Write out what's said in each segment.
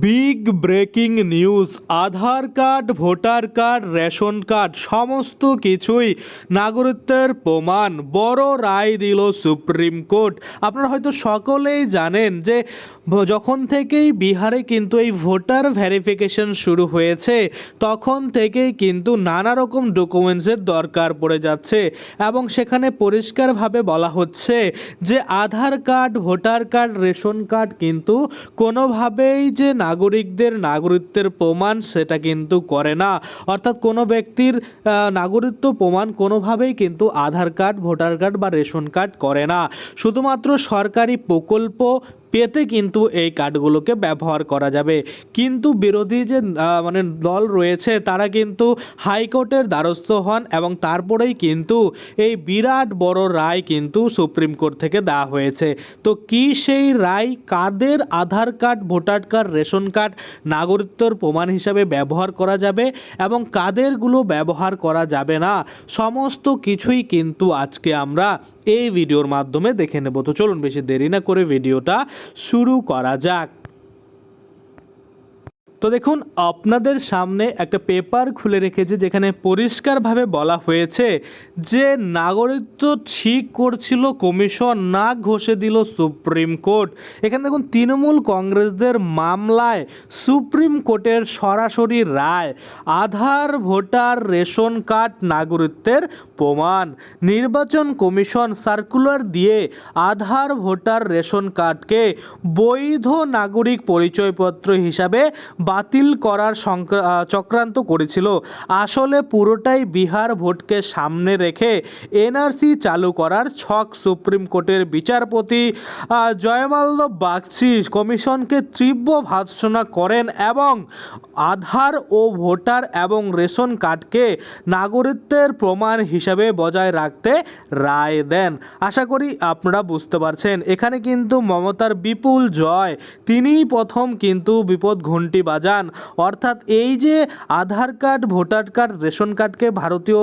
Big breaking news, Aadhaar card, voter card, ration card, সমস্ত কিছুই নাগরিকত্বের প্রমাণ। বড় রায় দিল সুপ্রিম কোর্ট। আপনারা হয়তো সকলেই জানেন যে যখন থেকেই বিহারে কিন্তু এই ভোটার ভেরিফিকেশন শুরু হয়েছে, তখন থেকেই কিন্তু নানা রকম ডকুমেন্টসের দরকার পড়ে যাচ্ছে এবং সেখানে পরিষ্কারভাবে বলা হচ্ছে যে Aadhaar card, voter card, ration card কিন্তু কোনোভাবেই যে নাগরিকদের নাগরিকত্বের প্রমাণ সেটা কিন্তু করে না। অর্থাৎ কোনো ব্যক্তির নাগরিকত্ব প্রমাণ কোনোভাবেই কিন্তু আধার কার্ড, ভোটার কার্ড বা রেশন কার্ড করে না। শুধুমাত্র সরকারি প্রকল্প পেতে কিন্তু এই কার্ডগুলোকে ব্যবহার করা যাবে। কিন্তু বিরোধী যে মানে দল রয়েছে, তারা কিন্তু হাইকোর্টের দ্বারস্থ হন এবং তারপরেই কিন্তু এই বিরাট বড় রায় কিন্তু সুপ্রিম কোর্ট থেকে দেওয়া হয়েছে। তো কি সেই রায় কাদের Aadhaar card, voter card, ration card, নাগরিকত্বর প্রমাণ হিসাবে ব্যবহার করা যাবে এবং কাদেরগুলো ব্যবহার করা যাবে না? সমস্ত কিছুই কিন্তু আজকে আমরা এই ভিডিওর মাধ্যমে দেখে নেব। তো চলুন বেশি দেরি না করে ভিডিওটা শুরু করা যাক। তো দেখুন, আপনাদের সামনে একটা পেপার খুলে রেখেছে যেখানে পরিষ্কারভাবে বলা হয়েছে যে নাগরিকত্ব ঠিক করছিল কমিশন, না ঘষে দিল সুপ্রিম কোর্ট। এখানে দেখুন, তৃণমূল কংগ্রেসদের মামলায় সুপ্রিম কোর্টের সরাসরি রায়, আধার, ভোটার, রেশন কার্ড, নাগরিকত্বের প্রমাণ, নির্বাচন কমিশন সার্কুলার দিয়ে আধার, ভোটার, রেশন কার্ডকে বৈধ নাগরিক পরিচয়পত্র হিসাবে বাতিল করার চক্রান্ত করেছিল। আসলে পুরোটাই বিহার ভোটকে সামনে রেখে এনআরসি চালু করার ছক সুপ্রিম কোর্টের বিচারপতি জয়মাল্য বাগচি কমিশনকে তীব্র ভার্সনা করেন এবং আধার ও ভোটার এবং রেশন কার্ডকে নাগরিকত্বের প্রমাণ হিসাবে বজায় রাখতে রায় দেন। আশা করি আপনারা বুঝতে পারছেন। এখানে কিন্তু মমতার বিপুল জয়। তিনিই প্রথম কিন্তু বিপদ ঘন্টি বাজান অর্থাৎ এই যে Aadhaar card, voter card, ration কার্ডকে ভারতীয়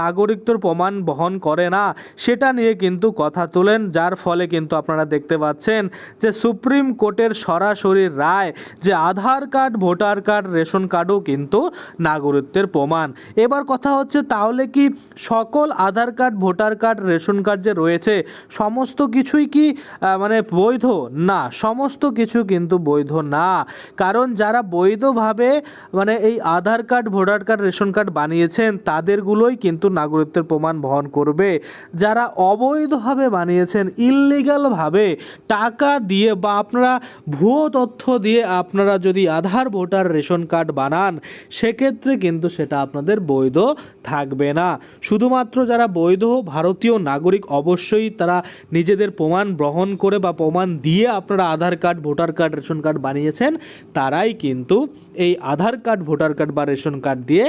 নাগরিকত্বের প্রমাণ বহন করে না, সেটা নিয়ে কিন্তু কথা তোলেন। যার ফলে কিন্তু আপনারা দেখতে পাচ্ছেন যে সুপ্রিম কোর্টের সরাসরি রায় যে Aadhaar card, voter card, ration কার্ডও কিন্তু নাগরিকত্বের প্রমাণ। এবার কথা হচ্ছে, তাহলে কি সকল Aadhaar card, voter card, ration card যে রয়েছে, সমস্ত কিছুই কি মানে বৈধ? না, সমস্ত কিছু কিন্তু বৈধ না। কারণ যারা বৈধভাবে মানে এই Aadhaar card, voter card, ration card বানিয়েছেন, তাদেরগুলোই কিন্তু নাগরিকত্বের প্রমাণ বহন করবে। যারা অবৈধভাবে বানিয়েছেন ইললিগালভাবে টাকা দিয়ে বা আপনারা ভুয়ো তথ্য দিয়ে আপনারা যদি আধার, ভোটার, রেশন কার্ড বানান, সেক্ষেত্রে কিন্তু সেটা আপনাদের বৈধ থাকবে না। শুধুমাত্র যারা বৈধ ভারতীয় নাগরিক, অবশ্যই তারা নিজেদের প্রমাণ গ্রহণ করে বা প্রমাণ দিয়ে আপনারা Aadhaar card, voter card, ration card বানিয়েছেন, তারাই কিন্তু এই আধার কার্ড, ভোটার কার্ড বা রেশন কার্ড দিয়ে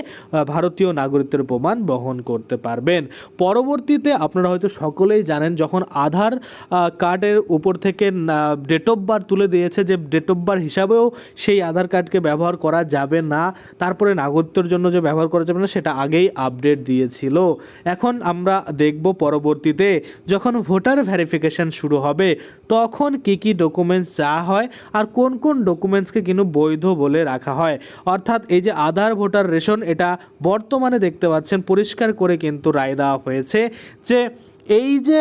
ভারতীয় নাগরিকত্বের প্রমাণ বহন করতে পারবেন। পরবর্তীতে আপনারা হয়তো সকলেই জানেন, যখন আধার কার্ডের উপর থেকে ডেট অফ বার্থ তুলে দিয়েছে যে ডেট অফ বার্থ হিসাবেও সেই আধার কার্ডকে ব্যবহার করা যাবে না। তারপরে নাগরিকত্বের জন্য যে ব্যবহার করা যাবে না, সেটা আগেই আপডেট দিয়েছিল। এখন আমরা দেখব পরবর্তীতে, যখন ভোটার ভেরিফিকেশন শুরু হবে, তখন কি কি ডকুমেন্টস চাওয়া হয় আর কোন কোন ডকুমেন্টসকে কিন্তু বৈধ বলে রাখা হয়। অর্থাৎ এই যে আধার, ভোটার রেশন, এটা বর্তমানে দেখতে পাচ্ছেন, পরিষ্কার করে কিন্তু রায় দেওয়া হয়েছে যে এই যে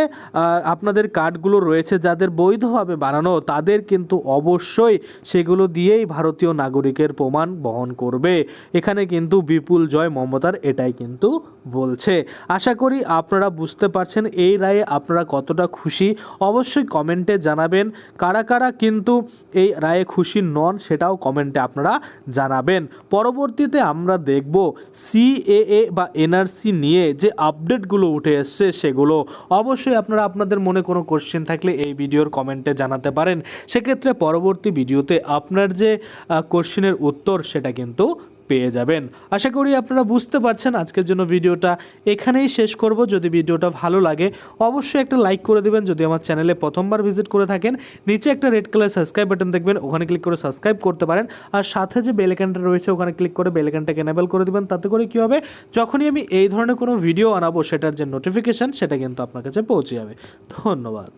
আপনাদের কার্ডগুলো রয়েছে, যাদের বৈধভাবে বানানো, তাদের কিন্তু অবশ্যই সেগুলো দিয়েই ভারতীয় নাগরিকের প্রমাণ বহন করবে। এখানে কিন্তু বিপুল জয় মমতার, এটাই কিন্তু বলছে। আশা করি আপনারা বুঝতে পারছেন এই রায়ে আপনারা কতটা খুশি। অবশ্যই কমেন্টে জানাবেন কারা কারা কিন্তু এই রায়ে খুশি নন সেটাও কমেন্টে আপনারা জানাবেন। পরবর্তীতে আমরা দেখব সিএএ বা এনআরসি নিয়ে যে আপডেটগুলো উঠে এসছে সেগুলো। অবশ্যই আপনারা আপনাদের মনে কোনো কোশ্চেন থাকলে এই ভিডিওর কমেন্টে জানাতে পারেন। সেক্ষেত্রে পরবর্তী ভিডিওতে আপনার যে কোশ্চেনের উত্তর সেটা কিন্তু পেয়ে যাবেন। আশা করি আপনারা বুঝতে পারছেন আজকের জন্য ভিডিওটা। এখানেই শেষ করব। যদি ভিডিওটা ভালো লাগে, অবশ্যই একটা লাইক করে দেবেন। যদি আমার চ্যানেলে প্রথমবার ভিজিট করে থাকেন, নিচে একটা রেড কালার সাবস্ক্রাইব বাটন দেখবেন, ওখানে ক্লিক করে সাবস্ক্রাইব করতে পারেন। আর সাথে যে বেলেকানটা রয়েছে, ওখানে ক্লিক করে বেলেকানটাকে এনেবেল করে দেবেন। তাতে করে কী হবে? যখনই আমি এই ধরনের কোনো ভিডিও আনাবো, সেটার যে নোটিফিকেশান সেটা কিন্তু আপনার কাছে পৌঁছে যাবে। ধন্যবাদ।